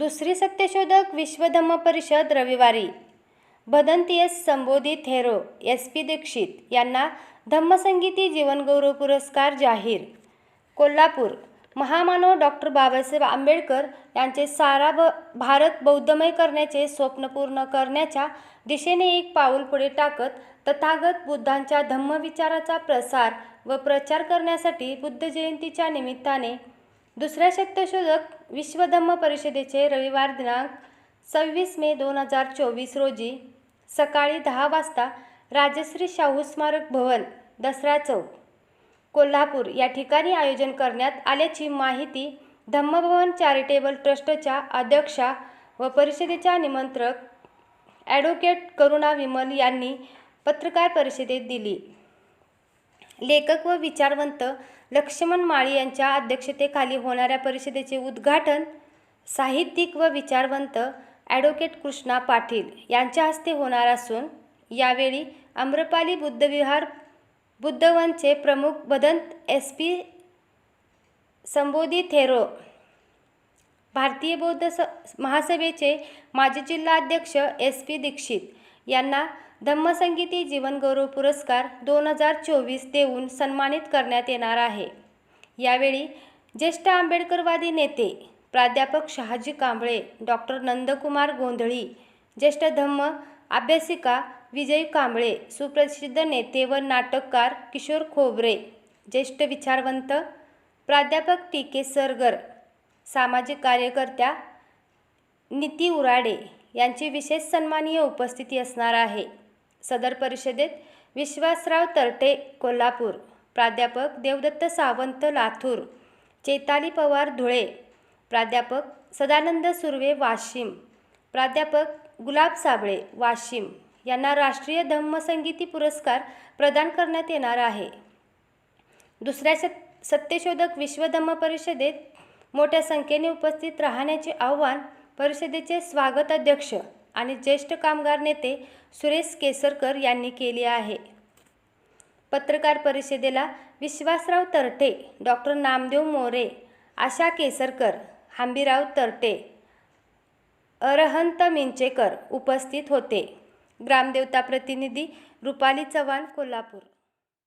दुसरी सत्यशोधक विश्वधम्म परिषद रविवारी. भदंतीयस संबोधित हेरो एस पी दीक्षित यांना धम्मसंगीती जीवनगौरव पुरस्कार जाहीर. कोल्हापूर महामानव डॉक्टर बाबासाहेब आंबेडकर यांचे सारा ब भारत बौद्धमय करण्याचे स्वप्न पूर्ण करण्याच्या दिशेने एक पाऊल पुढे टाकत तथागत बुद्धांच्या धम्मविचाराचा प्रसार व प्रचार करण्यासाठी बुद्ध जयंतीच्या निमित्ताने दुसऱ्या सत्यशोधक विश्वधम्म परिषदेचे रविवार दिनांक सव्वीस मे दोन हजार चोवीस रोजी सकाळी दहा वाजता राजश्री शाहू स्मारक भवन दसरा चौक कोल्हापूर या ठिकाणी आयोजन करण्यात आल्याची माहिती धम्मभवन चॅरिटेबल ट्रस्टच्या अध्यक्षा व परिषदेच्या निमंत्रक ॲडव्होकेट करुणा विमल यांनी पत्रकार परिषदेत दिली. लेखक व विचारवंत लक्ष्मण माळी यांच्या अध्यक्षतेखाली होणाऱ्या परिषदेचे उद्घाटन साहित्यिक व विचारवंत ॲडव्होकेट कृष्णा पाटील यांच्या हस्ते होणार असून यावेळी आम्रपाली बुद्धविहार बुद्धवनचे प्रमुख भदंत एस पी संबोधी थेरो भारतीय बौद्ध स महासभेचे माजी जिल्हाध्यक्ष एस पी दीक्षित यांना धम्मसंगीती जीवनगौरव पुरस्कार दोन हजार चोवीस देऊन सन्मानित करण्यात येणार आहे. यावेळी ज्येष्ठ आंबेडकरवादी नेते प्राध्यापक शहाजी कांबळे डॉक्टर नंदकुमार गोंधळी ज्येष्ठ धम्म अभ्यासिका विजय कांबळे सुप्रसिद्ध नेते व नाटककार किशोर खोबरे ज्येष्ठ विचारवंत प्राध्यापक टी के सरगर सामाजिक कार्यकर्त्या नीती उराडे यांची विशेष सन्मानीय उपस्थिती असणार आहे. सदर परिषदेत विश्वासराव तरटे कोल्हापूर प्राध्यापक देवदत्त सावंत लातूर चेताली पवार धुळे प्राध्यापक सदानंद सुर्वे वाशिम प्राध्यापक गुलाब साबळे वाशिम यांना राष्ट्रीय धम्मसंगीती पुरस्कार प्रदान करण्यात येणार आहे. दुसऱ्या सत सत्यशोधक विश्व धम्म परिषदेत मोठ्या संख्येने उपस्थित राहण्याचे आव्हान परिषदेचे स्वागत अध्यक्ष आणि ज्येष्ठ कामगार नेते सुरेश केसरकर यांनी केली आहे. पत्रकार परिषदेला विश्वासराव तरटे डॉक्टर नामदेव मोरे आशा केसरकर हंबीराव तरटे अरहंत मिंचेकर उपस्थित होते. ग्रामदेवता प्रतिनिधी रुपाली चव्हाण कोल्हापूर.